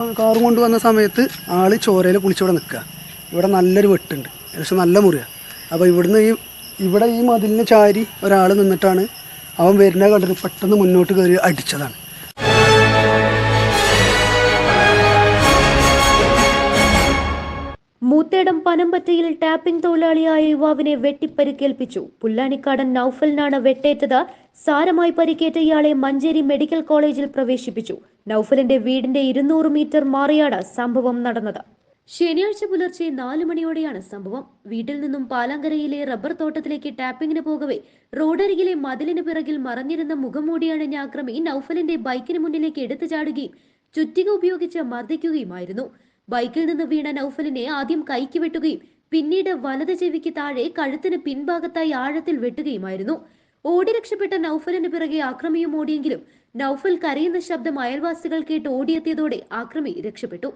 Car കൊണ്ടുവന്ന സമയത്ത് ആൾ ചോരയിൽ കുളിച്ചിവിടെ നിൽക്കുക. ഇവിടെ നല്ലൊരു വെട്ടുണ്ട്. ഏകദേശം നല്ല മുറിയാണ് അപ്പോൾ ഇവിടുന്ന് ഈ ഇവിടെ ഈ മതിലിന് ചാരി ഒരാൾ നിന്നിട്ടാണ് അവൻ വരുന്ന കണ്ടിട്ട് പെട്ടെന്ന് മുന്നോട്ട് കയറി അടിച്ചതാണ്. മൂത്തേടം പനമ്പറ്റയിൽ ടാപ്പിംഗ് തൊഴിലാളിയായ യുവാവിനെ വെട്ടിപ്പരിക്കേൽപ്പിച്ചു. പുല്ലാനിക്കാടൻ നൌഫലിനാണ് വെട്ടേറ്റത്. സാരമായി പരിക്കേറ്റ ഇയാളെ മഞ്ചേരി മെഡിക്കൽ കോളേജിൽ പ്രവേശിപ്പിച്ചു. നൌഫലിന്റെ വീടിന്റെ ഇരുന്നൂറ് മീറ്റർ മാറിയാണ് സംഭവം നടന്നത്. ശനിയാഴ്ച പുലർച്ചെ നാലു മണിയോടെയാണ് സംഭവം. വീട്ടിൽ നിന്നും പാലാങ്കരയിലെ റബ്ബർ തോട്ടത്തിലേക്ക് ടാപ്പിംഗിന് പോകവെ റോഡരികിലെ മതിലിന് പിറകിൽ മറഞ്ഞിരുന്ന മുഖം മൂടിയാണ് അക്രമി നൌഫലിന്റെ ബൈക്കിന് മുന്നിലേക്ക് എടുത്തു ചാടുകയും ചുറ്റിക ഉപയോഗിച്ച് മർദ്ദിക്കുകയുമായിരുന്നു. ബൈക്കിൽ നിന്ന് വീണ നൌഫലിനെ ആദ്യം കൈക്ക് വെട്ടുകയും പിന്നീട് വലത് ചെവിക്ക് താഴെ കഴുത്തിന് പിൻഭാഗത്തായി ആഴത്തിൽ വെട്ടുകയുമായിരുന്നു. ഓടി രക്ഷപ്പെട്ട നൌഫലിന് പിറകെ ആക്രമിയും ഓടിയെങ്കിലും നൌഫൽ കരയുന്ന ശബ്ദം അയൽവാസികൾ കേട്ട് ഓടിയെത്തിയതോടെ ആക്രമി രക്ഷപ്പെട്ടു.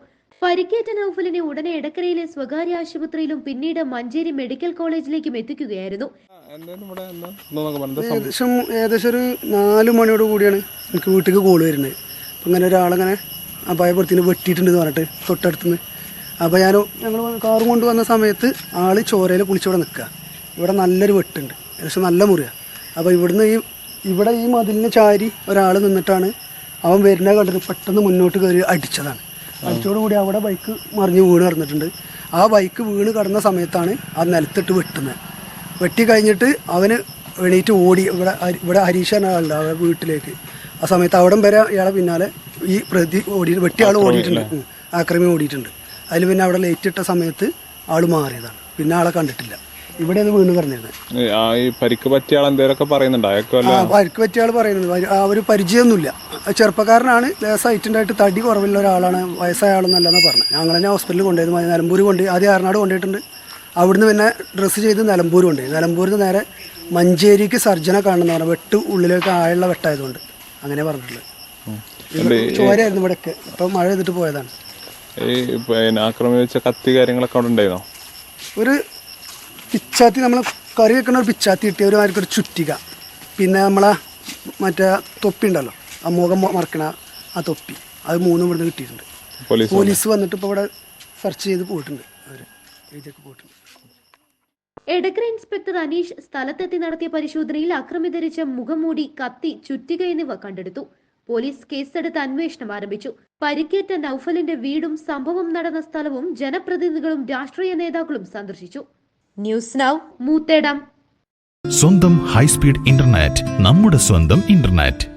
പരിക്കേറ്റ നൌഫലിനെ ഉടനെ എടക്കരയിലെ സ്വകാര്യ ആശുപത്രിയിലും പിന്നീട് മഞ്ചേരി മെഡിക്കൽ കോളേജിലേക്കും എത്തിക്കുകയായിരുന്നു. ഏകദേശം ഏകദേശം ഒരു നാല് മണിയോട് കൂടിയാണ് എനിക്ക് വീട്ടിലേക്ക് കോൾ വരുന്നത്. അങ്ങനെ ഇങ്ങനെ ഒരാളങ്ങനെ വെട്ടിയിട്ടുണ്ട് എന്ന് പറഞ്ഞിട്ട് തൊട്ടടുത്തുനിന്ന് അപ്പോൾ ഞാൻ ഞങ്ങൾ കാറും കൊണ്ടുവന്ന സമയത്ത് ആൾ ചോരയിൽ കുളിച്ചിവിടെ നിൽക്കുക ഇവിടെ നല്ലൊരു വെട്ടുണ്ട്. ഏകദേശം നല്ല മുറിയാണ് അപ്പോൾ ഇവിടുന്ന് ഈ ഇവിടെ ഈ മതിലിന് ചാരി ഒരാൾ നിന്നിട്ടാണ് അവൻ വരുന്ന കണ്ടിട്ട് പെട്ടെന്ന് മുന്നോട്ട് കയറി അടിച്ചതാണ്. അടിച്ചോടുകൂടി അവിടെ ബൈക്ക് മറിഞ്ഞ് വീണ് കിടന്നിട്ടുണ്ട്. ആ ബൈക്ക് വീണ് കിടന്ന സമയത്താണ് ആ നിലത്തിട്ട് വെട്ടുന്നത് വെട്ടി കഴിഞ്ഞിട്ട് അവന് എണീറ്റ് ഓടി. ഇവിടെ ഇവിടെ ഹരീഷ് എന്ന ആളുണ്ട് അവരുടെ വീട്ടിലേക്ക്. ആ സമയത്ത് അവിടം വരെ ഇയാളെ പിന്നാലെ ഈ പ്രതി ഓടി വെട്ടിയ ആൾ ഓടിയിട്ടുണ്ട്. ആക്രമി ഓടിയിട്ടുണ്ട്. അതിൽ പിന്നെ അവിടെ ലൈറ്റ് ഇട്ട സമയത്ത് ആൾ മാറിയതാണ്. പിന്നെ ആളെ കണ്ടിട്ടില്ല. ഇവിടെ അത് വീണ് ഈ പരിക്ക് പറ്റിയ ആൾ എന്തേലൊക്കെ പറയുന്നുണ്ട്? ആ പരിക്ക് പറ്റിയ ആൾ പറയുന്നത് ആ ഒരു പരിചയമൊന്നുമില്ല ചെറുപ്പക്കാരനാണ്. ലേസ് ഹൈറ്റുണ്ടായിട്ട് തടി കുറവുള്ള ഒരാളാണ്. വയസ്സായ ആളെന്നല്ലെന്ന് പറഞ്ഞു ഞങ്ങൾ തന്നെ ഹോസ്പിറ്റലിൽ കൊണ്ടുപോയത് നിലമ്പൂർ കൊണ്ട് ആദ്യം ആറിനാട് കൊണ്ടുപോയിട്ടുണ്ട്. അവിടുന്ന് പിന്നെ ഡ്രസ്സ് ചെയ്ത് നിലമ്പൂർ കൊണ്ടുപോയി. നിലമ്പൂരിൽ നിന്ന് നേരെ മഞ്ചേരിക്ക് സർജനെ കാണുന്ന പറഞ്ഞു. വെട്ട് ഉള്ളിലേക്ക് ആയുള്ള വെട്ടായതുകൊണ്ട്. അങ്ങനെ പറഞ്ഞിട്ടുള്ളത്. ഉണ്ട് ചോരയായിരുന്നു ഇവിടെയൊക്കെ ഇപ്പം മഴ ചെയ്തിട്ട് പോയതാണ്. ഈ പിന്നെ ആക്രമിച്ച കത്തി കാര്യങ്ങളൊക്കെ അവിടെ ഉണ്ടായിരുന്നോ? ഒരു പിച്ചാത്തി നമ്മൾ കറി വെക്കുന്ന ഒരു പിച്ചാത്തി കിട്ടിയ ഒരു മാതിരി ഒരു ചുറ്റിക. പിന്നെ നമ്മളെ മറ്റേ തൊപ്പി ഉണ്ടല്ലോ. ആ മുഖം മറക്കണ ആ തൊപ്പി. അത് മൂന്നും ഇവിടുന്ന് കിട്ടിയിട്ടുണ്ട്. പോലീസ് പോലീസ് വന്നിട്ട് ഇപ്പോൾ ഇവിടെ സെർച്ച് ചെയ്ത് പോയിട്ടുണ്ട് അവർ എഴുതിയൊക്കെ പോയിട്ടുണ്ട്. എടക്കര ഇൻസ്പെക്ടർ അനീഷ് സ്ഥലത്തെത്തി നടത്തിയ പരിശോധനയിൽ അക്രമി ധരിച്ച മുഖംമൂടി കത്തി ചുറ്റിക എന്നിവ കണ്ടെടുത്തു. പോലീസ് കേസെടുത്ത് അന്വേഷണം ആരംഭിച്ചു. പരിക്കേറ്റ നൌഫലിന്റെ വീടും സംഭവം നടന്ന സ്ഥലവും ജനപ്രതിനിധികളും രാഷ്ട്രീയ നേതാക്കളും സന്ദർശിച്ചു. News now. മൂത്തേടം. സ്വന്തം ഹൈസ്പീഡ് ഇന്റർനെറ്റ് നമ്മുടെ സ്വന്തം ഇന്റർനെറ്റ്.